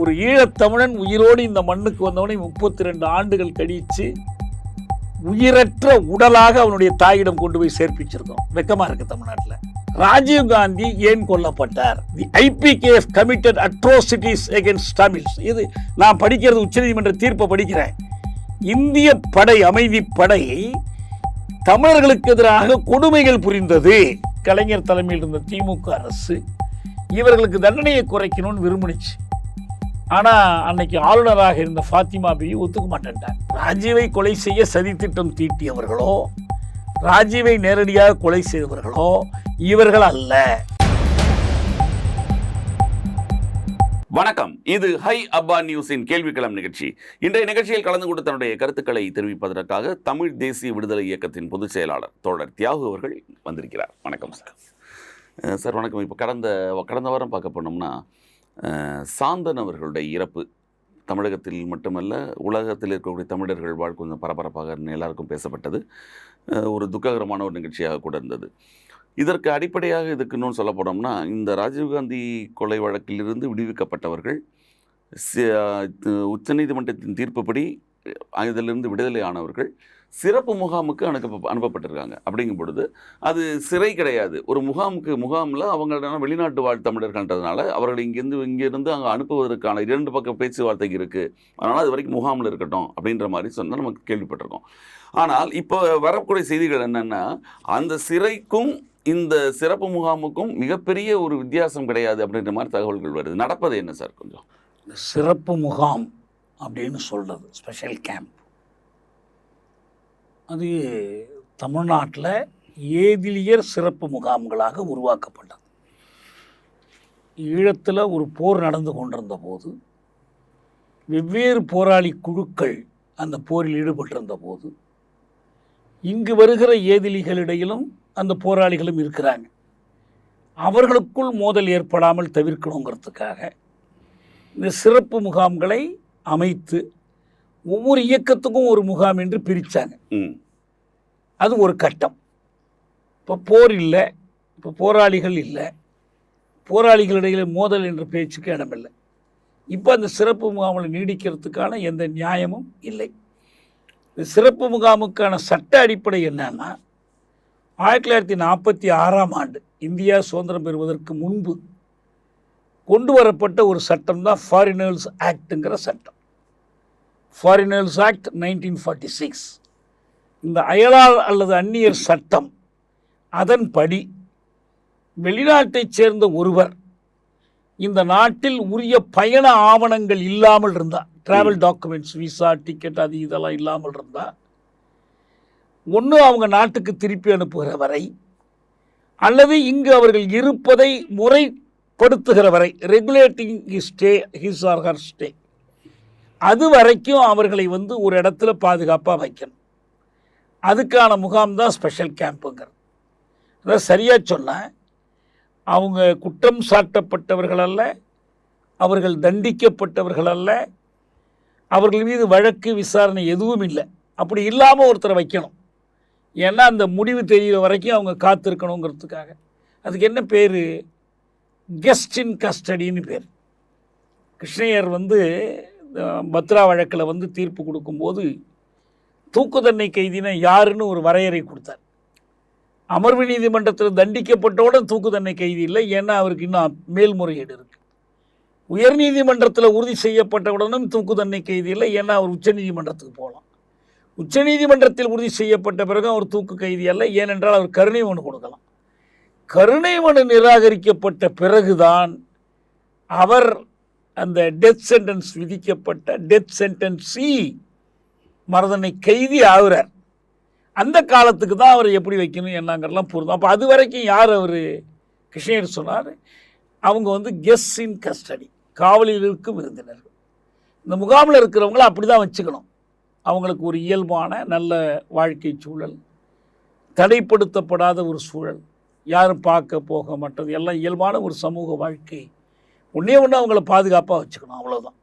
ஒரு ஈழத்தமிழன் உயிரோடு இந்த மண்ணுக்கு வந்தவனை முப்பத்தி ரெண்டு ஆண்டுகள் கழித்து உயிரற்ற உடலாக அவனுடைய தாயிடம் கொண்டு போய் சேர்ப்பிச்சிருக்கோம். வெக்கமாக இருக்கு தமிழ்நாட்டில். ராஜீவ் காந்தி ஏன் கொல்லப்பட்டார்? The IPKF committed atrocities against Tamils இது நான் படிக்கிறது உச்சநீதிமன்ற தீர்ப்பை படிக்கிறேன். இந்திய படை அமைதி படை தமிழர்களுக்கு எதிராக கொடுமைகள் புரிந்தது. கலைஞர் தலைமையில் இருந்த திமுக அரசு இவர்களுக்கு தண்டனையை குறைக்கணும்னு விரும்பினுச்சு. ஆனா அன்னைக்கு ஆளுநராக இருந்த ஃபாத்திமா பி ஒத்துக்க மாட்டேன்ட்டார். ராஜீவை கொலை செய்ய சதித்திட்டம் தீட்டியவர்களோ ராஜீவை நேரடியாக கொலை செய்தவர்களோ இவர்கள் அல்ல. வணக்கம். இது ஹை அப்பா நியூஸின் கேள்விக்களம் நிகழ்ச்சி. இன்றைய நிகழ்ச்சியில் கலந்து கொண்டு தன்னுடைய கருத்துக்களை தெரிவிப்பதற்காக தமிழ் தேசிய விடுதலை இயக்கத்தின் பொதுச் செயலாளர் தோழர் தியாகு அவர்கள் வந்திருக்கிறார். வணக்கம் சார். சார் வணக்கம். இப்போ கடந்த கடந்த வாரம் பார்க்க போனோம்னா சாந்தன் அவர்களுடைய இறப்பு. தமிழகத்தில் மட்டுமல்ல உலகத்தில் இருக்கக்கூடிய தமிழர்கள் வாழ் கொஞ்சம் பரபரப்பாக எல்லாருக்கும் பேசப்பட்டது. ஒரு துக்ககரமான ஒரு நிகழ்ச்சியாக கூட இருந்தது. இதற்கு அடிப்படையாக இதுக்கு இன்னொன்று சொல்ல போனோம்னா இந்த ராஜீவ்காந்தி கொலை வழக்கிலிருந்து விடுவிக்கப்பட்டவர்கள் உச்சநீதிமன்றத்தின் தீர்ப்புப்படி இதிலிருந்து விடுதலை ஆனவர்கள் சிறப்பு முகாமுக்கு அனுப்ப அனுப்பப்பட்டிருக்காங்க. அப்படிங்கும் பொழுது அது சிறை கிடையாது. ஒரு முகாமுக்கு முகாமில் அவங்க வெளிநாட்டு வாழ் தமிழர்கள்ன்றதுனால அவர்கள் இங்கேருந்து இங்கேருந்து அங்கே அனுப்புவதற்கான இரண்டு பக்க பேச்சுவார்த்தை இருக்குது அதனால் அது வரைக்கும் முகாமில் இருக்கட்டும் அப்படின்ற மாதிரி சொன்னால் நமக்கு கேள்விப்பட்டிருக்கோம். ஆனால் இப்போ வரக்கூடிய செய்திகள் என்னென்னா அந்த சிறைக்கும் இந்த சிறப்பு முகாமுக்கும் மிகப்பெரிய ஒரு வித்தியாசம் கிடையாது அப்படின்ற மாதிரி தகவல்கள் வருது. நடப்பது என்ன சார் கொஞ்சம்? சிறப்பு முகாம் அப்படின்னு சொல்கிறது ஸ்பெஷல் கேம்ப் அது தமிழ்நாட்டில் ஏதிலியர் சிறப்பு முகாம்களாக உருவாக்கப்பட்டது. ஈழத்தில் ஒரு போர் நடந்து கொண்டிருந்த போது வெவ்வேறு போராளி குழுக்கள் அந்த போரில் ஈடுபட்டிருந்த போது இங்கு வருகிற ஏதிலிகளிடையிலும் அந்த போராளிகளும் இருக்கிறாங்க. அவர்களுக்குள் மோதல் ஏற்படாமல் தவிர்க்கணுங்கிறதுக்காக இந்த சிறப்பு முகாம்களை அமைத்து ஒவ்வொரு இயக்கத்துக்கும் ஒரு முகாம் என்று பிரித்தாங்க அது ஒரு கட்டம். இப்போ போர் இல்லை இப்போ போராளிகள் இல்லை போராளிகளிடையில் மோதல் என்ற பேச்சுக்கு இடமில்லை. இப்போ அந்த சிறப்பு முகாமில் நீடிக்கிறதுக்கான எந்த நியாயமும் இல்லை. இந்த சிறப்பு முகாமுக்கான சட்ட அடிப்படை என்னன்னா ஆயிரத்தி தொள்ளாயிரத்தி நாற்பத்தி ஆறாம் ஆண்டு இந்தியா சுதந்திரம் பெறுவதற்கு முன்பு கொண்டு வரப்பட்ட ஒரு சட்டம் தான் ஃபாரினர்ஸ் ஆக்ட்டுங்கிற சட்டம். Foreigners act nineteen forty six இந்த அயலார் அல்லது அந்நியர் சட்டம் அதன்படி வெளிநாட்டைச் சேர்ந்த ஒருவர் இந்த நாட்டில் உரிய பயண ஆவணங்கள் இல்லாமல் இருந்தால் டிராவல் டாக்குமெண்ட்ஸ் விசா டிக்கெட் அது இதெல்லாம் இல்லாமல் இருந்தால் ஒன்று அவங்க நாட்டுக்கு திருப்பி அனுப்புகிற வரை அல்லது இங்கு அவர்கள் இருப்பதை முறைப்படுத்துகிற வரை regulating his stay his or her stay அது வரைக்கும் அவர்களை வந்து ஒரு இடத்துல பாதுகாப்பாக வைக்கணும். அதுக்கான முகாம் தான் ஸ்பெஷல் கேம்புங்கிறது. அதாவது சரியாக சொன்ன அவங்க குற்றம் சாட்டப்பட்டவர்கள் அல்ல அவர்கள் தண்டிக்கப்பட்டவர்கள் அல்ல அவர்கள் மீது வழக்கு விசாரணை எதுவும் இல்லை. அப்படி இல்லாமல் ஒருத்தரை வைக்கணும். ஏன்னா அந்த முடிவு தெரிகிற வரைக்கும் அவங்க காத்திருக்கணுங்கிறதுக்காக. அதுக்கு என்ன பேர்? கெஸ்ட் இன் கஸ்டடின்னு பேர். கிருஷ்ணயர் வந்து பத்ரா வழக்கில் வந்து தீர்ப்பு கொடுக்கும்போது தூக்கு தண்டனை கைதினா யாருன்னு ஒரு வரையறை கொடுத்தார். அமர்வு நீதிமன்றத்தில் தண்டிக்கப்பட்டவுடன் தூக்கு தண்டனை கைதி இல்லை ஏன்னா அவருக்கு இன்னும் மேல்முறையீடு இருக்கு. உயர்நீதிமன்றத்தில் உறுதி செய்யப்பட்டவுடனும் தூக்கு தண்டனை கைதி இல்லை ஏன்னா அவர் உச்சநீதிமன்றத்துக்கு போகலாம். உச்சநீதிமன்றத்தில் உறுதி செய்யப்பட்ட பிறகு அவர் தூக்கு கைதி அல்ல ஏனென்றால் அவர் கருணை மனு கொடுக்கலாம். கருணை மனு நிராகரிக்கப்பட்ட பிறகுதான் அவர் அந்த டெத் சென்டென்ஸ் விதிக்கப்பட்ட டெத் சென்டென்சி மரதனை கைதி ஆகுறார். அந்த காலத்துக்கு தான் அவர் எப்படி வைக்கணும் என்னங்கிறலாம் பொருந்தும் அப்போ அது வரைக்கும் யார் அவர்? கிருஷ்ணகிரி சொன்னார் அவங்க வந்து கெஸ் இன் கஸ்டடி காவலில் இருக்கும் விருந்தினர்கள். இந்த முகாமில் இருக்கிறவங்கள அப்படி தான் வச்சுக்கணும். அவங்களுக்கு ஒரு இயல்பான நல்ல வாழ்க்கை சூழல் தடைப்படுத்தப்படாத ஒரு சூழல் யாரும் பார்க்க போக மாட்டது எல்லாம் இயல்பான ஒரு சமூக வாழ்க்கை. ஒன்றே ஒன்று அவங்கள பாதுகாப்பாக வச்சுக்கணும் அவ்வளோதான்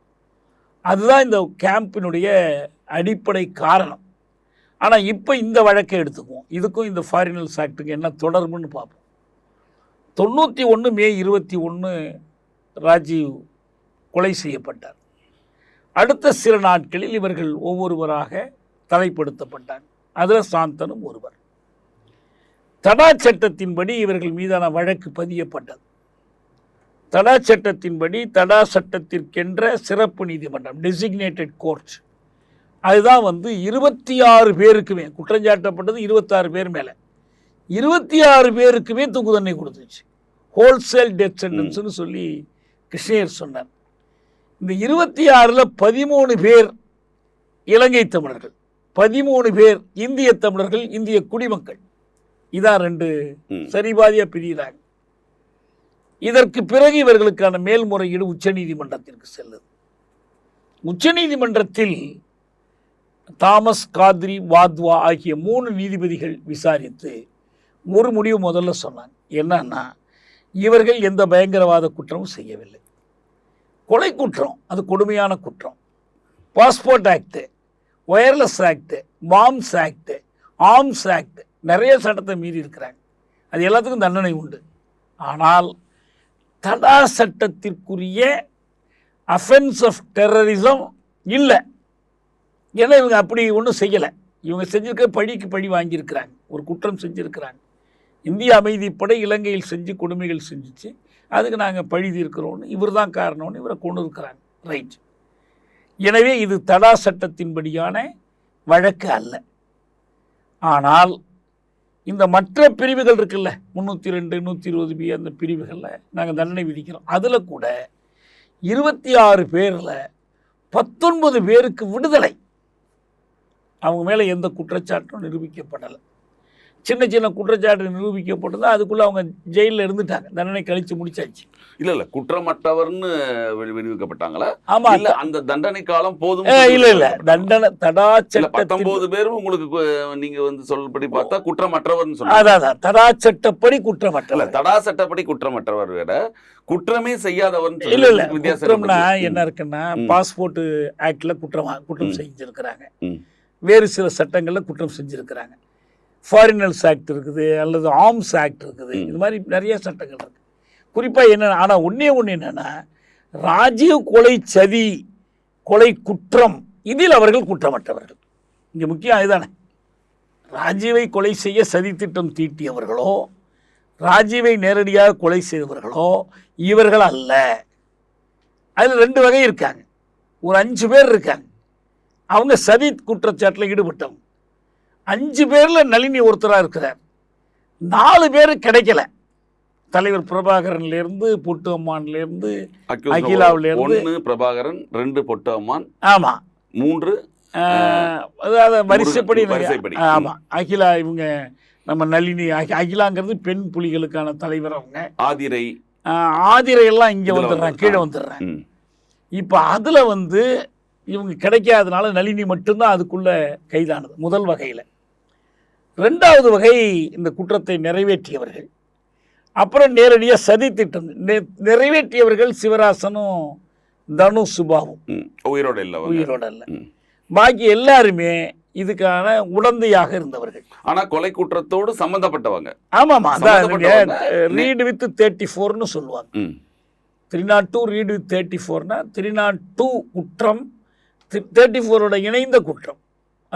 அதுதான் இந்த கேம்பினுடைய அடிப்படை காரணம். ஆனால் இப்போ இந்த வழக்கை எடுத்துக்குவோம். இதுக்கும் இந்த ஃபாரினல்ஸ் ஆக்டுக்கு என்ன தொடர்புன்னு பார்ப்போம். தொண்ணூற்றி ஒன்று மே இருபத்தி ஒன்று ராஜீவ் கொலை செய்யப்பட்டார். அடுத்த சில நாட்களில் இவர்கள் ஒவ்வொருவராக தலைப்படுத்தப்பட்டார். அதில் சாந்தனும் ஒருவர். தடா சட்டத்தின்படி இவர்கள் மீதான வழக்கு பதியப்பட்டது. தடா சட்டத்தின்படி தடா சட்டத்திற்கென்ற சிறப்பு நீதிமன்றம் டெசிக்னேட்டட் கோர்ட் அதுதான் வந்து இருபத்தி ஆறு பேருக்குமே குற்றஞ்சாட்டப்பட்டது இருபத்தாறு பேர் மேலே. இருபத்தி ஆறு பேருக்குமே தூக்கு தண்டனை கொடுத்துச்சு ஹோல்சேல் டெத் சென்டென்ஸ்னு சொல்லி கிருஷ்ணயர் சொன்னார். இந்த இருபத்தி ஆறில் பதிமூணு பேர் இலங்கை தமிழர்கள் பதிமூணு பேர் இந்திய தமிழர்கள் இந்திய குடிமக்கள். இதான் ரெண்டு. சரிபாதியாக பிரிகிறாங்க இதற்கு பிறகு இவர்களுக்கான மேல்முறையீடு உச்சநீதிமன்றத்திற்கு செல்லுது. உச்சநீதிமன்றத்தில் தாமஸ் காத்ரி வாத்வா ஆகிய மூணு நீதிபதிகள் விசாரித்து ஒரு முடிவு முதல்ல சொன்னாங்க. என்னன்னா இவர்கள் எந்த பயங்கரவாத குற்றமும் செய்யவில்லை. கொலை குற்றம் அது கொடுமையான குற்றம். Passport act wireless act bombs act arms act நிறைய சட்டத்தை மீறி இருக்கிறாங்க. அது எல்லாத்துக்கும் தண்டனை உண்டு. ஆனால் தடா சட்டத்திற்குரிய அஃபென்ஸ் ஆஃப் டெரரிசம் இல்லை. ஏன்னா இவங்க அப்படி ஒன்றும் செய்யலை. இவங்க செஞ்சிருக்க பழிக்கு பழி வாங்கியிருக்கிறாங்க. ஒரு குற்றம் செஞ்சுருக்கிறாங்க. இந்திய அமைதிப்படை இலங்கையில் செஞ்சு கொடுமைகள் செஞ்சிச்சு. அதுக்கு நாங்கள் பழி தீர்க்கிறோன்னு இவர் தான் காரணம்னு இவரை கொண்டு இருக்கிறாங்க. ரைட். எனவே இது தடா சட்டத்தின்படியான வழக்கு அல்ல. ஆனால் இந்த மற்ற பிரிவுகள் இருக்குல்ல முந்நூற்றி ரெண்டு நூற்றி இருபது பி அந்த பிரிவுகளில் நாங்கள் தண்டனை விதிக்கிறோம். அதில் கூட இருபத்தி ஆறு பேரில் பத்தொன்பது பேருக்கு விடுதலை. அவங்க மேலே எந்த குற்றச்சாட்டும் நிரூபிக்கப்படலை. சின்ன சின்ன குற்றச்சாட்டு நிரூபிக்கப்பட்டது அதுக்குள்ளே அவங்க ஜெயிலில் இருந்துட்டாங்க. தண்டனை கழித்து முடிச்சாச்சு. இல்ல இல்ல. குற்றமற்றவர்னு விடுவிக்கப்பட்டாங்களா ஆமாம் இல்ல அந்த தண்டனை காலம் போதும் இல்லை இல்லை. தண்டனை தடா இல்ல சட்டத்தின் பத்தொன்பது பேரும் உங்களுக்கு கு- நீங்க வந்து சொல்படி பார்த்தா குற்றமற்றவர்னு சொல்லுங்க அதான் அதான். தடா சட்டப்படி இல்ல குற்றமற்ற தடா சட்டப்படி குற்றமற்றவர் வேற குற்றமே செய்யாதவர்னு இல்ல இல்ல. சொல்றதுக்கு வித்தியாசம் குற்றம்னா இருக்கு. என்ன இருக்குன்னா. பாஸ்போர்ட் ஆக்ட்ல குற்றம் குற்றம். செஞ்சிருக்கிறாங்க. வேறு சில சட்டங்கள்ல குற்றம் செஞ்சிருக்கிறாங்க. ஃபாரினல்ஸ் ஆக்ட் இருக்குது அல்லது ஆர்ம்ஸ் ஆக்ட் இருக்குது. இது மாதிரி நிறைய சட்டங்கள் இருக்கு. குறிப்பா என்ன ஆனா ஒண்ணே ஒண்ணு என்னன்னா ராஜீவ் கொலை சதி கொலை குற்றம் இதில் அவர்கள் குற்றமற்றவர்கள். இங்க முக்கியம் அதுதானே. ராஜீவை கொலை செய்ய சதித்திட்டம் தீட்டியவர்களோ ராஜீவை நேரடியாக கொலை செய்தவர்களோ இவர்கள் அல்ல. அதில் ரெண்டு வகை இருக்காங்க. ஒரு அஞ்சு பேர் இருக்காங்க. அவங்க சதி குற்றச்சாட்டில் ஈடுபட்டவங்க. அஞ்சு பேரில் நளினி ஒருத்தராக இருக்கிறார். நாலு பேர் கிடைக்கல. தலைவர் பிரபாகரன்லேருந்து புட்டு அம்மான்லேருந்து Accused அகிலாவுல இருந்து- ஒண்ணு பிரபாகரன் ரெண்டு பொட்டு அம்மான் ஆமாம் மூன்று அதாவது வரிசைப்படி வரிசைப்படி. ஆமாம் அகிலா இவங்க நம்ம நளினி அகி- அகிலாங்கிறது பெண் புலிகளுக்கான தலைவர் அவங்க. ஆதிரை. ஆதிரையெல்லாம் இங்கே வந்துடுறாங்க வந்து- கீழே. வந்துடுறாங்க. ம். இப்போ அதில் வந்து இவங்க கிடைக்காதனால நளினி மட்டும்தான் அதுக்குள்ளே கைதானது முதல் வகையில் ரெண்டாவது வகை இந்த குற்றத்தை நிறைவேற்றியவர்கள் அப்புறம் நேரடியாக சதி திட்டம் நிறைவேற்றியவர்கள் சிவராசனும் தனு சுபாவும். உயிரோட இல்ல. உயிரோட இல்லை. பாக்கி எல்லாருமே இதுக்கான உடந்தையாக இருந்தவர்கள் ஆனா கொலை குற்றத்தோடு சம்பந்தப்பட்டவங்க ஆமாம் அதான். ரீடு வித் தேர்ட்டி ஃபோர்னு சொல்லுவாங்க. Three not two read with thirty ஃபோர்னா three not two குற்றம் தேர்ட்டி ஃபோரோட இணைந்த குற்றம்.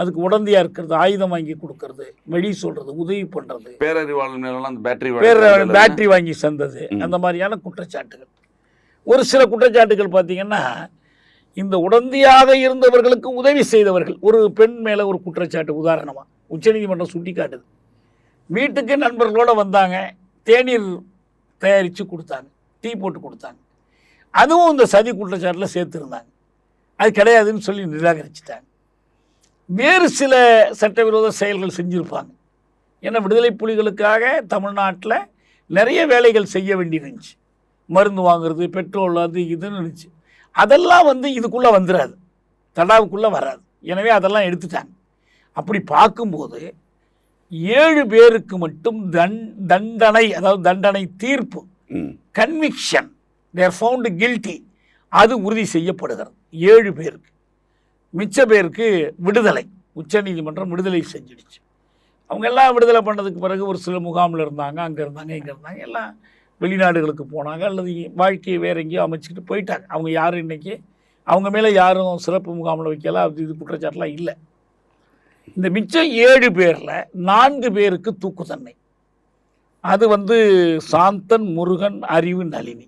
அதுக்கு உடந்தையாக இருக்கிறது ஆயுதம் வாங்கி கொடுக்கறது வெடி சொல்கிறது உதவி பண்ணுறது பேரறிவாளன் பேட்டரி பேட்டரி வாங்கி சந்தது. அந்த மாதிரியான குற்றச்சாட்டுகள். ஒரு சில குற்றச்சாட்டுகள் பார்த்தீங்கன்னா இந்த உடந்தையாக இருந்தவர்களுக்கு உதவி செய்தவர்கள் ஒரு பெண் மேலே ஒரு குற்றச்சாட்டு உதாரணமாக உச்சநீதிமன்றம் சுட்டி காட்டுது வீட்டுக்கு நண்பர்களோட வந்தாங்க தேநீர் தயாரித்து கொடுத்தாங்க டீ போட்டு கொடுத்தாங்க. அதுவும் இந்த சதி குற்றச்சாட்டில் சேர்த்துருந்தாங்க. அது கிடையாதுன்னு சொல்லி நிராகரிச்சிட்டாங்க. வேறு சில சட்டவிரோத செயல்கள் செஞ்சுருப்பாங்க. ஏன்னா விடுதலை புலிகளுக்காக தமிழ்நாட்டில் நிறைய வேலைகள் செய்ய வேண்டியிருந்துச்சு மருந்து வாங்குறது பெட்ரோல் அது இதுன்னு இருந்துச்சு. அதெல்லாம் வந்து இதுக்குள்ளே வந்துடாது தடாவுக்குள்ளே வராது. எனவே அதெல்லாம் எடுத்துட்டாங்க. அப்படி பார்க்கும்போது ஏழு பேருக்கு மட்டும் தண் தண்டனை அதாவது தண்டனை தீர்ப்பு. கன்விக்ஷன் தேர் ஃபவுண்டு கில்ட்டி அது உறுதி செய்யப்படுகிறது. ஏழு பேருக்கு மிச்ச பேருக்கு விடுதலை. உச்சநீதிமன்றம் விடுதலை செஞ்சிடுச்சு. அவங்க எல்லாம் விடுதலை பண்ணதுக்கு பிறகு ஒரு சில முகாமில் இருந்தாங்க அங்கே இருந்தாங்க இங்கே இருந்தாங்க. எல்லாம் வெளிநாடுகளுக்கு போனாங்க அல்லது வாழ்க்கையை வேற எங்கேயோ அமைச்சிக்கிட்டு போயிட்டாங்க. அவங்க யாரும் இன்றைக்கி அவங்க மேலே யாரும் சிறப்பு முகாமில் வைக்கலாம் அது இது குற்றச்சாட்டுலாம் இல்லை. இந்த மிச்சம் ஏழு பேரில் நான்கு பேருக்கு தூக்கு தண்டனை அது வந்து சாந்தன் முருகன் அறிவு நளினி.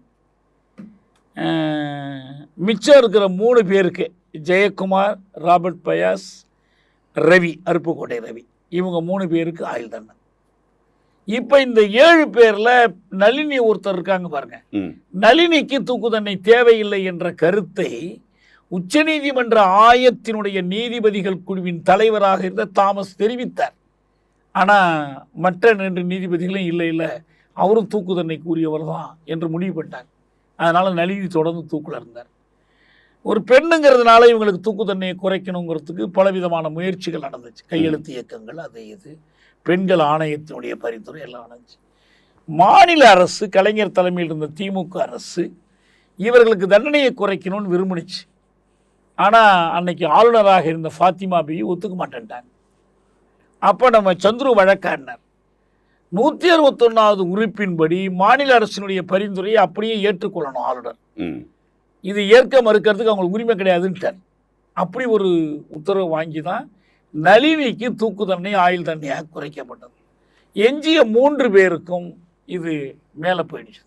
மிச்சம் இருக்கிற மூணு பேருக்கு ஜெயக்குமார் ராபர்ட் பயாஸ் ரவி அருப்புக்கோட்டை ரவி. இவங்க மூணு பேருக்கு ஆயுள் தண்டனை. இப்போ இந்த ஏழு பேரில் நளினி ஒருத்தர் இருக்காங்க பாருங்க. நளினிக்கு தூக்கு தண்டனை தேவையில்லை என்ற கருத்தை உச்சநீதிமன்ற ஆயத்தினுடைய நீதிபதிகள் குழுவின் தலைவராக இருந்த தாமஸ் தெரிவித்தார். ஆனால் மற்ற ரெண்டு நீதிபதிகளும் இல்லை இல்லை அவரும் தூக்கு தண்டனை கூறியவர் தான் என்று முடிவு பண்ணிட்டாங்க அதனால் நளினி தொடர்ந்து தூக்கில் இருந்தார். ஒரு பெண்ணுங்கிறதுனால இவங்களுக்கு தூக்கு தண்டனையை குறைக்கணுங்கிறதுக்கு பலவிதமான முயற்சிகள் நடந்துச்சு. கையெழுத்து இயக்கங்கள் அது இது. பெண்கள் ஆணையத்தினுடைய பரிந்துரை எல்லாம் நடந்துச்சு. மாநில அரசு கலைஞர் தலைமையில் இருந்த திமுக அரசு இவர்களுக்கு தண்டனையை குறைக்கணும்னு விரும்புனுச்சு. ஆனால் அன்னைக்கு ஆளுநராக இருந்த ஃபாத்திமா பி ஒத்துக்க மாட்டேன்ட்டாங்க. அப்போ நம்ம சந்துரு வழக்காடினார். நூற்றி அறுபத்தொன்னாவது உறுப்பின்படி மாநில அரசினுடைய பரிந்துரையை அப்படியே ஏற்றுக்கொள்ளணும் ஆளுநர். இது ஏற்க மறுக்கிறதுக்கு அவங்களுக்கு உரிமை கிடையாதுன்ட்டார். அப்படி ஒரு உத்தரவு வாங்கி தான் நளினிக்கு தூக்கு தண்டனை ஆயுள் தண்டனையாக குறைக்கப்பட்டது. எஞ்சிய மூன்று பேருக்கும் இது மேலே போயிடுச்சு.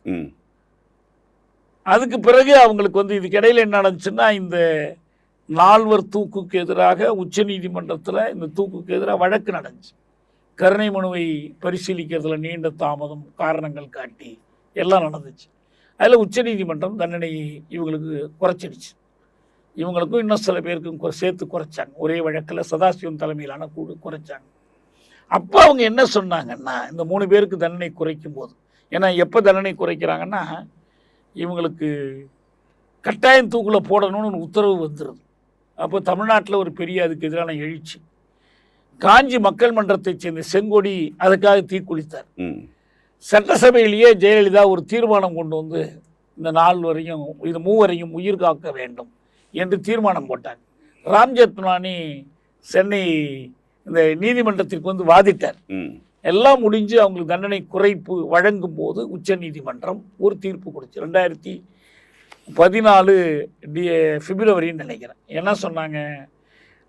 அதுக்கு பிறகு அவங்களுக்கு வந்து இதுக்கு இடையில என்ன நடந்துச்சுன்னா இந்த நால்வர் தூக்குக்கு எதிராக உச்சநீதிமன்றத்தில் இந்த தூக்குக்கு எதிராக வழக்கு நடந்துச்சு. கருணை மனுவை பரிசீலிக்கிறதுல நீண்ட தாமதம் காரணங்கள் காட்டி எல்லாம் நடந்துச்சு. அதில் உச்சநீதிமன்றம் தண்டனையை இவங்களுக்கு குறைச்சிடுச்சு. இவங்களுக்கும் இன்னும் சில பேருக்கும் சேர்த்து குறைச்சாங்க. ஒரே வழக்கில் சதாசிவம் தலைமையிலான குழு குறைச்சாங்க. அப்போ அவங்க என்ன சொன்னாங்கன்னா இந்த மூணு பேருக்கு தண்டனை குறைக்கும் போது ஏன்னா எப்போ தண்டனை குறைக்கிறாங்கன்னா இவங்களுக்கு கட்டாயம் தூக்கில் போடணும்னு ஒரு உத்தரவு வந்துடுது அப்போ தமிழ்நாட்டில் ஒரு பெரிய அதுக்கு எதிரான எழுச்சி. காஞ்சி மக்கள் மன்றத்தைச் சேர்ந்த செங்கொடி அதுக்காக தீக்குளித்தார் சட்டசபையிலேயே ஜெயலலிதா ஒரு தீர்மானம் கொண்டு வந்து இந்த நாள் வரையும் இது மூவரையும் உயிர் காக்க வேண்டும் என்று தீர்மானம் போட்டாங்க ராம் ஜெத்மலானி சென்னை இந்த நீதிமன்றத்திற்கு வந்து வாதிட்டார். எல்லாம் முடிஞ்சு அவங்களுக்கு தண்டனை குறைப்பு வழங்கும் போது உச்ச நீதிமன்றம் ஒரு தீர்ப்பு கொடுத்து ரெண்டாயிரத்தி பதினாலு டி பிப்ரவரின்னு நினைக்கிறேன். என்ன சொன்னாங்க?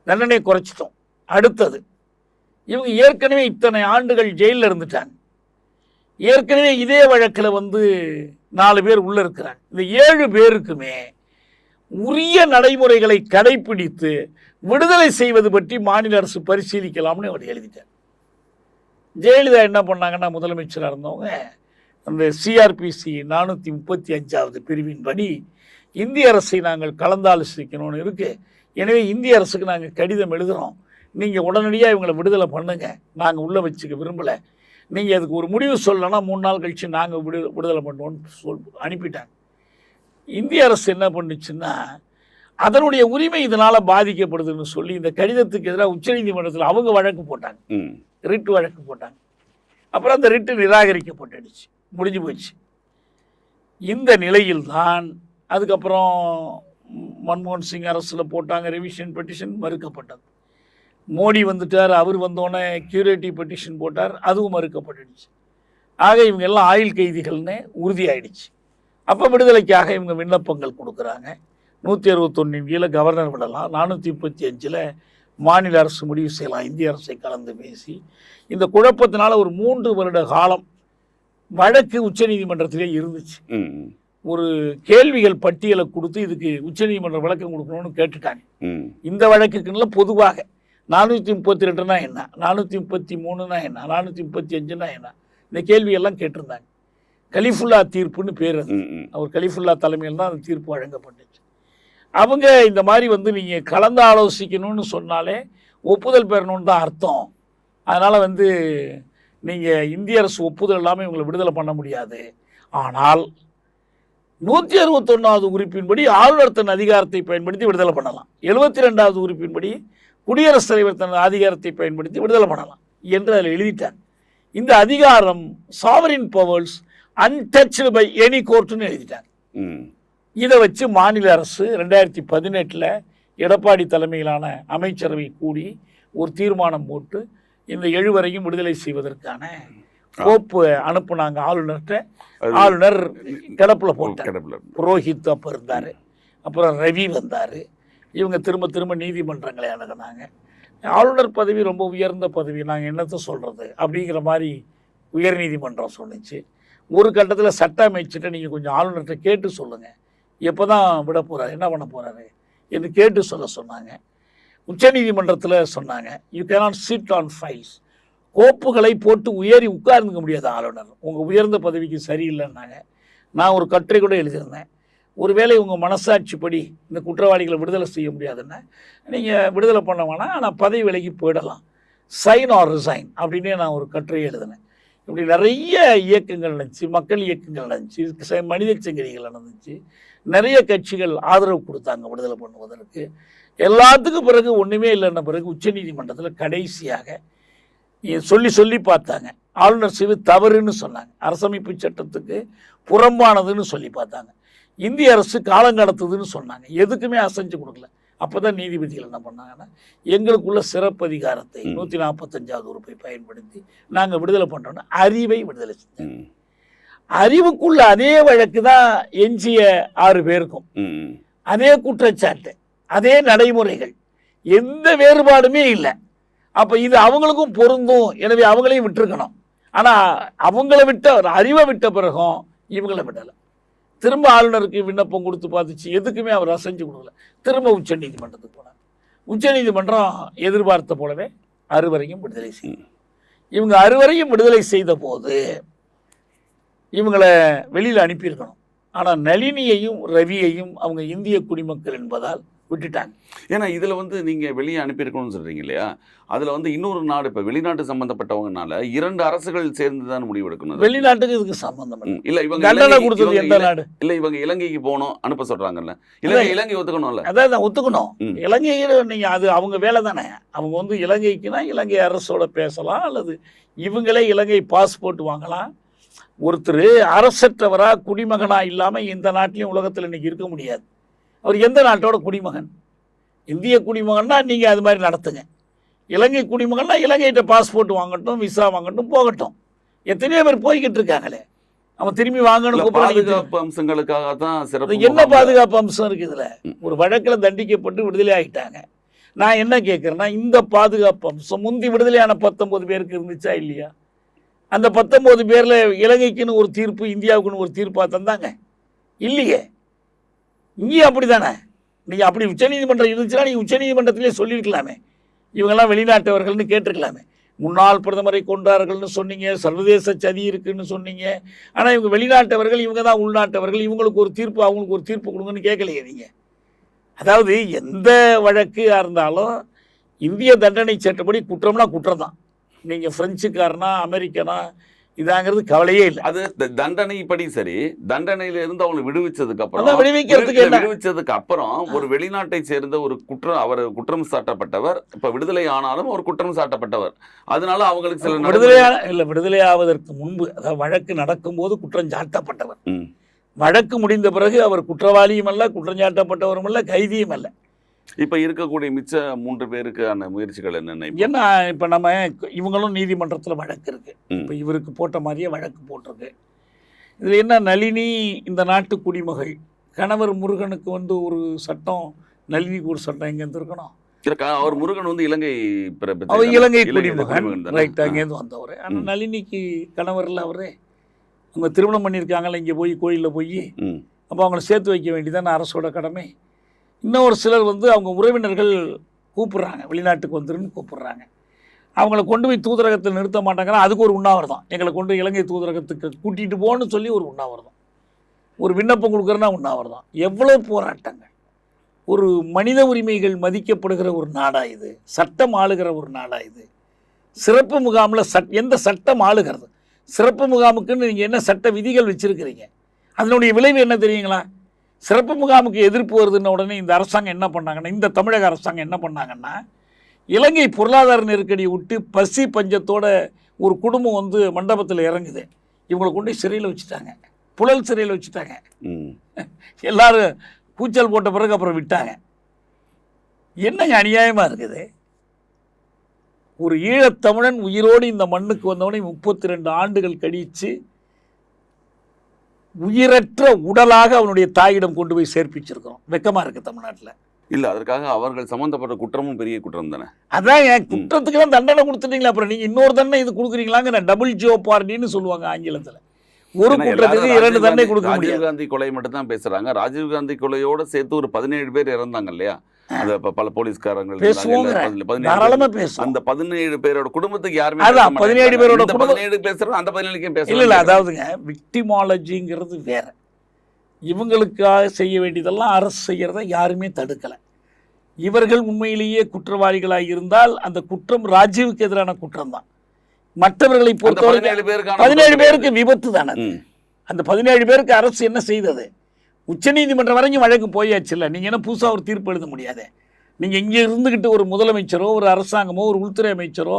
தண்டனை குறைச்சிட்டோம். அடுத்தது இவங்க ஏற்கனவே இத்தனை ஆண்டுகள் ஜெயிலில் இருந்துட்டாங்க. ஏற்கனவே இதே வழக்கில் வந்து நாலு பேர் உள்ளே இருக்கிறாங்க. இந்த ஏழு பேருக்குமே உரிய நடைமுறைகளை கடைப்பிடித்து விடுதலை செய்வது பற்றி மாநில அரசு பரிசீலிக்கலாம்னு அவர் எழுதிட்டார். ஜெயலலிதா என்ன பண்ணாங்கன்னா முதலமைச்சராக இருந்தவங்க அந்த சிஆர்பிசி நானூற்றி முப்பத்தி அஞ்சாவது பிரிவின்படி இந்திய அரசை நாங்கள் கலந்தாலோசிக்கணும்னு இருக்கு. எனவே இந்திய அரசுக்கு நாங்கள் கடிதம் எழுதுகிறோம் நீங்கள் உடனடியாக இவங்களை விடுதலை பண்ணுங்க. நாங்கள் உள்ளே வச்சுக்க விரும்பலை. நீங்கள் அதுக்கு ஒரு முடிவு சொல்லலைன்னா மூணு நாள் கழித்து நாங்கள் விடு விடுதலை பண்ணுவோம்னு சொல் அனுப்பிட்டாங்க. இந்திய அரசு என்ன பண்ணுச்சுன்னா அதனுடைய உரிமை இதனால் பாதிக்கப்படுதுன்னு சொல்லி இந்த கடிதத்துக்கு எதிராக உச்சநீதிமன்றத்தில் அவங்க வழக்கு போட்டாங்க. ரிட்டு வழக்கு போட்டாங்க. அப்புறம் அந்த ரிட்டு நிராகரிக்கப்பட்டுடுச்சு. முடிஞ்சு போச்சு. இந்த நிலையில்தான் அதுக்கப்புறம் மன்மோகன் சிங் அரசில் போட்டாங்க. ரிவிஷன் பெட்டிஷன் மறுக்கப்பட்டது. மோடி வந்துட்டார் அவர் வந்தோடனே கியூரேட்டிவ் பெட்டிஷன் போட்டார் அதுவும் மறுக்கப்பட்டுடுச்சு. ஆக இவங்க எல்லாம் ஆயுள் கைதிகள்னு உறுதியாயிடுச்சு. அப்போ விடுதலைக்காக இவங்க விண்ணப்பங்கள் கொடுக்குறாங்க. நூற்றி அறுபத்தொன்னின் கீழே கவர்னர் விடலாம் நானூற்றி முப்பத்தி அஞ்சில் மாநில அரசு முடிவு செய்யலாம் இந்திய அரசை கலந்து பேசி. இந்த குழப்பத்தினால ஒரு மூன்று வருட காலம் வழக்கு உச்சநீதிமன்றத்திலே இருந்துச்சு. ஒரு கேள்விகள் பட்டியலை கொடுத்து இதுக்கு உச்சநீதிமன்றம் விளக்கம் கொடுக்கணும்னு கேட்டுட்டாங்க. இந்த வழக்குக்குள்ள பொதுவாக நானூற்றி முப்பத்தி ரெண்டுனா என்ன? நானூற்றி முப்பத்தி மூணுனா என்ன? நானூற்றி முப்பத்தி அஞ்சுனா என்ன? இந்த கேள்வியெல்லாம் கேட்டிருந்தாங்க. கலிஃபுல்லா தீர்ப்புன்னு பேர் அது. அவர் கலிஃபுல்லா தலைமையில் தான் அந்த தீர்ப்பு வழங்கப்பட்டுச்சு. அவங்க இந்த மாதிரி வந்து நீங்கள் கலந்து ஆலோசிக்கணும்னு சொன்னாலே ஒப்புதல் பெறணும்னு தான் அர்த்தம். அதனால் வந்து நீங்கள் இந்திய அரசு ஒப்புதல் இல்லாமல் இவங்களை விடுதலை பண்ண முடியாது. ஆனால் நூற்றி அறுபத்தொன்னாவது உறுப்பின்படி ஆளுநர் தன் அதிகாரத்தை பயன்படுத்தி விடுதலை பண்ணலாம். எழுபத்தி ரெண்டாவது உறுப்பின்படி குடியரசுத் தலைவர் தன் அதிகாரத்தை பயன்படுத்தி விடுதலை பண்ணலாம் என்று அதில் எழுதிட்டார். இந்த அதிகாரம் sovereign powers untouched by any கோர்ட்டுன்னு எழுதிட்டாங்க ம். இதை வச்சு மாநில அரசு ரெண்டாயிரத்தி பதினெட்டில் எடப்பாடி தலைமையிலான அமைச்சரவை கூடி ஒரு தீர்மானம் போட்டு இந்த எழுவரையும் விடுதலை செய்வதற்கான கோப்பு அனுப்புனாங்க ஆளுநர்கிட்ட. ஆளுநர் கிடப்புல போட்டார். புரோஹித் அப்போ இருந்தார். அப்புறம் ரவி வந்தார். இவங்க திரும்ப திரும்ப நீதிமன்றங்களை அணுகினாங்க. ஆளுநர் பதவி ரொம்ப உயர்ந்த பதவி நாங்கள் என்னத்தை சொல்கிறது அப்படிங்கிற மாதிரி உயர்நீதிமன்றம் சொன்னுச்சு. ஒரு கட்டத்தில் சட்ட அமைச்சிட்ட நீங்கள் கொஞ்சம் ஆளுநர்கிட்ட கேட்டு சொல்லுங்கள் எப்போ தான் விட போகிறாரு என்ன பண்ண போகிறாரு என்று கேட்டு சொல்ல சொன்னாங்க. உச்சநீதிமன்றத்தில் சொன்னாங்க you cannot sit on files கோப்புகளை போட்டு உயரி உட்கார்ந்துக்க முடியாது ஆளுநர். உங்கள் உயர்ந்த பதவிக்கு சரியில்லைன்னாங்க. நான் ஒரு கட்டுரை கூட எழுதியிருந்தேன். ஒருவேளை உங்கள் மனசாட்சிப்படி இந்த குற்றவாளிகளை விடுதலை செய்ய முடியாதுன்னா நீங்கள் விடுதலை பண்ண வேணாம் ஆனால் பதவி விலகி போயிடலாம். சைன் ஆர் ரிசைன் அப்படின்னே நான் ஒரு கட்டுரை எழுதினேன். இப்படி நிறைய இயக்கங்கள் நடந்துச்சு மக்கள் இயக்கங்கள் நடந்துச்சு மனித சங்கரிகள் நடந்துச்சு. நிறைய கட்சிகள் ஆதரவு கொடுத்தாங்க விடுதலை பண்ணுவதற்கு. எல்லாத்துக்கும் பிறகு ஒன்றுமே இல்லைன்ன பிறகு உச்சநீதிமன்றத்தில் கடைசியாக சொல்லி சொல்லி பார்த்தாங்க. ஆளுநர் செய்வது தவறுன்னு சொன்னாங்க. அரசமைப்பு சட்டத்துக்கு புறம்பானதுன்னு சொல்லி பார்த்தாங்க. இந்திய அரசு காலம் கடத்துதுன்னு சொன்னாங்க. எதுக்குமே அசைஞ்சு கொடுக்கல. அப்போ தான் நீதிபதிகள் என்ன பண்ணாங்கன்னா எங்களுக்குள்ள சிறப்பு அதிகாரத்தை. நூற்றி நாற்பத்தஞ்சாவது உறுப்பை பயன்படுத்தி நாங்கள் விடுதலை பண்ணுறோன்னா அறிவை விடுதலை செஞ்சோம் அறிவுக்குள்ள அதே வழக்கு தான் எஞ்சிய ஆறு பேருக்கும். அதே குற்றச்சாட்டு அதே நடைமுறைகள் எந்த வேறுபாடுமே இல்லை. அப்போ இது அவங்களுக்கும் பொருந்தும். எனவே அவங்களையும் விட்டுருக்கணும். ஆனால் அவங்கள விட்ட அறிவை விட்ட பிறகும் இவங்கள விடலை. திரும்ப ஆளுநருக்கு விண்ணப்பம் கொடுத்து பார்த்துச்சு. எதுக்குமே அவர் அசைஞ்சு கொடுக்கல. திரும்ப உச்சநீதிமன்றத்துக்கு போனார். உச்சநீதிமன்றம் எதிர்பார்த்த போலவே அறுவரையும் விடுதலை செய்யும் இவங்க அறுவரையும் விடுதலை செய்த போது இவங்களை வெளியில் அனுப்பியிருக்கணும். ஆனால் நளினியையும் ரவியையும் அவங்க இந்திய குடிமக்கள் என்பதால் விட்டுட்டாங்க. ஏன்னா இதுல வந்து நீங்க வெளியே அனுப்பியிருக்கணும்னு சொல்றீங்க இல்லையா? அதுல வந்து இன்னொரு நாடு இப்ப வெளிநாட்டு சம்பந்தப்பட்டவங்கனால இரண்டு அரசுகள் சேர்ந்து தான் முடிவெடுக்கணும். வெளிநாட்டுக்கு இதுக்கு சம்பந்தம் இல்லை. இல்ல இவங்க தண்டனை கொடுத்தது எந்த நாடு? இல்ல இவங்க இலங்கைக்கு போகணும் அனுப்ப சொல்றாங்கல்ல. இலங்கை இலங்கை ஒத்துக்கணும்ல. அதான் ஒத்துக்கணும். இலங்கையில் நீங்க அது அவங்க வேலை தானே? அவங்க வந்து இலங்கைக்குனா இலங்கை அரசோட பேசலாம் அல்லது இவங்களே இலங்கை பாஸ்போர்ட் வாங்கலாம். ஒருத்தர் அரசற்றவரா குடிமகனா இல்லாம இந்த நாட்டிலையும் உலகத்தில் இன்னைக்கு இருக்க முடியாது. அவர் எந்த நாட்டோட குடிமகன்? இந்திய குடிமகன்னா நீங்க அது மாதிரி நடத்துங்க. இலங்கை குடிமகன்னா இலங்கைகிட்ட பாஸ்போர்ட் வாங்கட்டும் விசா வாங்கட்டும் போகட்டும். எத்தனையோ பேர் போய்கிட்டு இருக்காங்களே. அவன் திரும்பி வாங்கணும். பாதுகாப்பு அம்சங்களுக்காக தான் சிறப்பு என்ன பாதுகாப்பு அம்சம் இருக்கு இதுல. ஒரு வழக்கில் தண்டிக்கப்பட்டு விடுதலை ஆகிட்டாங்க நான் என்ன கேட்குறேன்னா இந்த பாதுகாப்பு அம்சம் முந்தி விடுதலையான பத்தொன்பது பேருக்கு இருந்துச்சா இல்லையா? அந்த பத்தொன்பது பேர்ல இலங்கைக்குன்னு ஒரு தீர்ப்பு இந்தியாவுக்குன்னு ஒரு தீர்ப்பா தந்தாங்க. இல்லையே. இங்கேயும் அப்படி தானே நீங்கள் அப்படி உச்சநீதிமன்றம் இருந்துச்சுன்னா நீங்கள் உச்சநீதிமன்றத்திலே சொல்லியிருக்கலாமே. இவங்கெல்லாம் வெளிநாட்டவர்கள்னு கேட்டிருக்கலாமே. முன்னாள் பிரதமரை கொண்டார்கள்னு சொன்னீங்க சர்வதேச சதி இருக்குன்னு சொன்னீங்க. ஆனால் இவங்க வெளிநாட்டவர்கள் இவங்க தான் உள்நாட்டவர்கள் இவங்களுக்கு ஒரு தீர்ப்பு அவங்களுக்கு ஒரு தீர்ப்பு கொடுங்கன்னு கேட்கலையே நீங்கள் அதாவது எந்த வழக்காக இருந்தாலும் இந்திய தண்டனை சட்டப்படி குற்றம்னா குற்றம் தான் நீங்கள் ஃப்ரெஞ்சுக்காரனா அமெரிக்கனா இதாங்கிறது கவலையே இல்லை. அது தண்டனை சரி தண்டனையில இருந்து அவங்களை விடுவிச்சதுக்கு அப்புறம் விடுவிக்கிறதுக்கு விடுவிச்சதுக்கு அப்புறம் ஒரு வெளிநாட்டை சேர்ந்த ஒரு குற்றம் அவர் குற்றம் சாட்டப்பட்டவர் இப்ப விடுதலை ஆனாலும் ஒரு குற்றம் சாட்டப்பட்டவர். அதனால அவங்களுக்கு சில விடுதலையான இல்லை விடுதலை ஆவதற்கு முன்பு அதாவது வழக்கு நடக்கும்போது குற்றம் சாட்டப்பட்டவர். வழக்கு முடிந்த பிறகு அவர் குற்றவாளியும் அல்ல குற்றம் சாட்டப்பட்டவரும் அல்ல கைதியும் அல்ல. இப்ப இருக்கக்கூடிய மிச்ச மூன்று பேருக்கான முயற்சிகள் என்னென்ன? ஏன்னா இப்போ நம்ம இவங்களும் நீதிமன்றத்தில் வழக்கு இருக்கு ம். இப்போ இவருக்கு போட்ட மாதிரியே வழக்கு போட்டிருக்கு இதில் என்ன நளினி இந்த நாட்டு குடிமகள் கணவர் முருகனுக்கு வந்து ஒரு சட்டம் நளினிக்கு ஒரு சட்டம் எங்கேருந்து இருக்கணும் அவர் முருகன் வந்து இலங்கை அவர்? இலங்கை குடிமகன்? ரைட். அங்கேருந்து வந்தவர் ஆனால். நளினிக்கு கணவரில் அவரே அவங்க திருமணம் பண்ணியிருக்காங்கல்ல இங்கே போய் கோயிலில் போய். அப்போ அவங்கள சேர்த்து வைக்க வேண்டியதானே அரசோட கடமை இன்னும் ஒரு சிலர் வந்து அவங்க உறவினர்கள் கூப்பிட்றாங்க வெளிநாட்டுக்கு வந்துருன்னு கூப்பிட்றாங்க. அவங்கள கொண்டு போய் தூதரகத்தில் நிறுத்த மாட்டாங்கன்னா அதுக்கு ஒரு உண்ணாவிரதம். எங்களை கொண்டு இலங்கை தூதரகத்துக்கு கூட்டிகிட்டு போன்னு சொல்லி ஒரு உண்ணாவிரதம். ஒரு விண்ணப்பம் கொடுக்குறேன்னா உண்ணாவிரதம். எவ்வளோ போராட்டங்கள். ஒரு மனித உரிமைகள் மதிக்கப்படுகிற ஒரு நாடாக இது. சட்டம் ஆளுகிற ஒரு நாடாக இது. சிறப்பு முகாமில் சட் எந்த சட்டம் ஆளுகிறது? சிறப்பு முகாமுக்குன்னு நீங்கள் என்ன சட்ட விதிகள் வச்சுருக்கிறீங்க? அதனுடைய விளைவு என்ன தெரியுங்களா? சிறப்பு முகாமுக்கு எதிர்ப்பு வருதுன்ன உடனே இந்த அரசாங்கம் என்ன பண்ணாங்கன்னா இந்த தமிழக அரசாங்கம் என்ன பண்ணாங்கன்னா இலங்கை பொருளாதார நெருக்கடியை விட்டு பசி பஞ்சத்தோட ஒரு குடும்பம் வந்து மண்டபத்தில் இறங்குது. இவங்களை கொண்டு சிறையில் வச்சுட்டாங்க. புழல் சிறையில் வச்சுட்டாங்க. எல்லாரும் கூச்சல் போட்ட பிறகு அப்புறம் விட்டாங்க. என்னங்க அநியாயமாக இருக்குது? ஒரு ஈழத்தமிழன் உயிரோடு இந்த மண்ணுக்கு வந்தவனை முப்பத்தி ரெண்டு ஆண்டுகள் கழித்து உயிரற்ற உடலாக அவனுடைய தாயிடம் கொண்டு போய் சேர்ப்பிச்சிருக்கிறோம். வெக்கமா இருக்கு தமிழ்நாட்டில். இல்ல அதற்காக அவர்கள் சம்பந்தப்பட்ட குற்றமும் பெரிய குற்றம் தானே? அதான் என் குற்றத்துக்கெல்லாம் தண்டனை கொடுத்துட்டீங்களா அப்புறம் நீங்க இன்னொரு தண்டனை இது கொடுக்குறீங்களாங்க டபுள் ஜியோ பார்டின்னு சொல்லுவாங்க ஆங்கிலத்துல. ஒரு குற்றத்துக்கு இரண்டு தண்டனை கொடுக்க ராஜீவ் முடியாது. காந்தி கொலை மட்டும் தான் பேசுறாங்க. ராஜீவ் காந்தி கொலையோட சேர்த்து ஒரு பதினேழு பேர் இறந்தாங்க இல்லையா? அந்த பல பதினேழு- பதினேழு தாராளமா பேர். பேசுவோம். அந்த பதினேழு பேரோட குடும்பத்துக்கு யாருமே அதான், பேச 17 மாட்டேங்கிறாங்க. பேரோட பதினேழு பேசுறோம் அந்த பதினேழுக்கும் பேச இல்ல இல்ல அதாவதுங்க விக்டிமாலஜிங்கிறது வேற. இவங்களுக்காக செய்ய வேண்டியதெல்லாம் அரசு செய்யறத யாருமே தடுக்கல. இவர்கள் உண்மையிலேயே குற்றவாளிகளாக இருந்தால் அந்த குற்றம் ராஜீவுக்கு எதிரான குற்றம் தான் மற்றவர்களை பொறுத்தவரை பதினேழு பதினேழு பேருக்கு விபத்து தானே. அந்த பதினேழு பேருக்கு அரசு என்ன செய்தது? உச்சநீதிமன்றம் வரைக்கும் வழக்கு போயாச்சுல்ல. நீங்கள் என்ன புதுசாக ஒரு தீர்ப்பு எழுத முடியாது? நீங்கள் இங்கே இருந்துக்கிட்டு ஒரு முதலமைச்சரோ ஒரு அரசாங்கமோ ஒரு உள்துறை அமைச்சரோ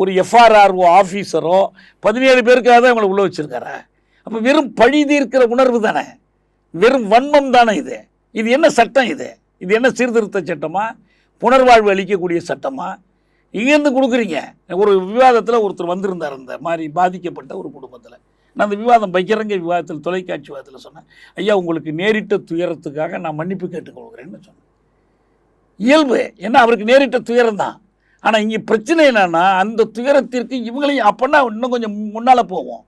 ஒரு எஃப்ஆர்ஆர்ஓ ஆஃபீஸரோ பதினேழு பேருக்காக தான் இவங்களை உள்ள வச்சுருக்காரா? அப்போ வெறும் பழி தீர்க்கிற உணர்வு தானே? வெறும் வன்மம் தானே இது? இது என்ன சட்டம் இது? இது என்ன சீர்திருத்த சட்டமா? புனர்வாழ்வு அளிக்கக்கூடிய சட்டமா? இங்கேருந்து கொடுக்குறீங்க. ஒரு விவாதத்தில் ஒருத்தர் வந்திருந்தார் அந்த மாதிரி பாதிக்கப்பட்ட ஒரு குடும்பத்தில். நான் அந்த விவாதம் பகிரங்க விவாதத்தில் தொலைக்காட்சி விவாதத்தில் சொன்னேன். ஐயா உங்களுக்கு நேரிட்ட துயரத்துக்காக நான் மன்னிப்பு கேட்டுக்கொள்கிறேன்னு சொன்னேன். இயல்பு. ஏன்னா அவருக்கு நேரிட்ட துயரம் தான். ஆனால் இங்கே பிரச்சனை என்னென்னா அந்த துயரத்திற்கு இவங்களையும் அப்போனா இன்னும் கொஞ்சம் முன்னால் போவோம்.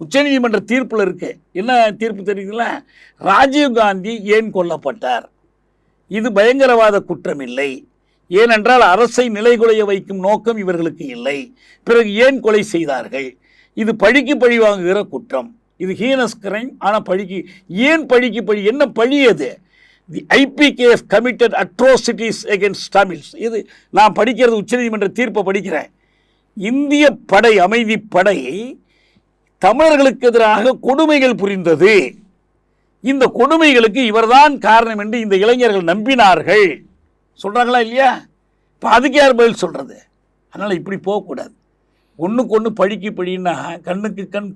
உச்சநீதிமன்ற தீர்ப்பில் இருக்கு. என்ன தீர்ப்பு தெரியுதுங்களா ராஜீவ் காந்தி ஏன் கொல்லப்பட்டார்? இது பயங்கரவாத குற்றம் இல்லை. ஏனென்றால் அரசை நிலைகுலைய வைக்கும் நோக்கம் இவர்களுக்கு இல்லை. பிறகு ஏன் கொலை செய்தார்கள்? இது பழிக்கு பழி வாங்குகிற குற்றம். இது ஹீனஸ் கிரைம் ஆனால் பழிக்கு ஏன் பழிக்கு பழி என்ன பழி அது? The IPKF committed atrocities against Tamils இது நான் படிக்கிறது உச்சநீதிமன்ற தீர்ப்பை படிக்கிறேன். இந்திய படை அமைதி படை தமிழர்களுக்கு எதிராக கொடுமைகள் புரிந்தது. இந்த கொடுமைகளுக்கு இவர்தான் காரணம் என்று இந்த இளைஞர்கள் நம்பினார்கள். சொல்கிறாங்களா இல்லையா? இப்போ அதுக்கு யார் பதில் சொல்கிறது அதனால் இப்படி போகக்கூடாது. ஒன்றுக்கு ஒன்று பழிக்கு பழின்னா கண்ணுக்கு கண்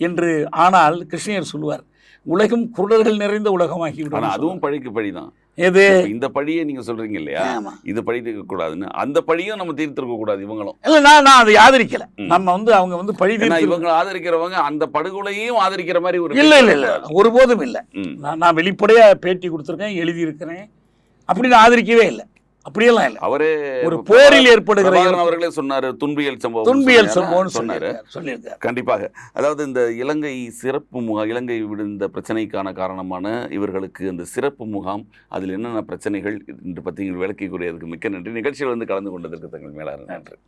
என்று ஆனால் கிருஷ்ணயர் சொல்லுவார் உலகம் குருடர்கள் நிறைந்த உலகமாகி ஆனா விடும் அதுவும் பழிக்கு பழிதான் எது? இப்ப இந்த பழியை நீங்க சொல்றீங்க இல்லையா? இது பழி தீர்க்க கூடாதுன்னு அந்த பழியும் நம்ம தீர்த்திருக்க கூடாது இவங்களும். இல்லை நான் நான் அதை ஆதரிக்கல. நம்ம வந்து அவங்க வந்து பழி தீர்த்து இவங்க ஆதரிக்கிறவங்க அந்த படுகொலையும் ஆதரிக்கிற மாதிரி ஒரு இல்லை இல்லை இல்லை. ஒருபோதும் இல்லை. நான் நான் வெளிப்படையாக பேட்டி கொடுத்துருக்கேன் எழுதியிருக்கிறேன். அப்படி நான் ஆதரிக்கவே இல்லை. அப்படியெல்லாம் இல்லை. அவரே ஒரு போரில் ஏற்படுகிற அவர்களே சொன்னாரு துன்பியல் சம்பவம் துன்பியல் சொன்னாரு. சம்பவம்னு சொன்னாரு. சொல்லியிருக்கார் கண்டிப்பாக. அதாவது இந்த இலங்கை சிறப்பு முகாம் இலங்கை விடுந்த பிரச்சனைக்கான காரணமான இவர்களுக்கு அந்த சிறப்பு முகாம் அதில் என்னென்ன பிரச்சனைகள் என்று பற்றி விளக்கி கூறியதுக்கு மிக்க நன்றி. நிகழ்ச்சியில் வந்து கலந்து கொண்டதற்கு தங்கள் மேலாக நன்றி.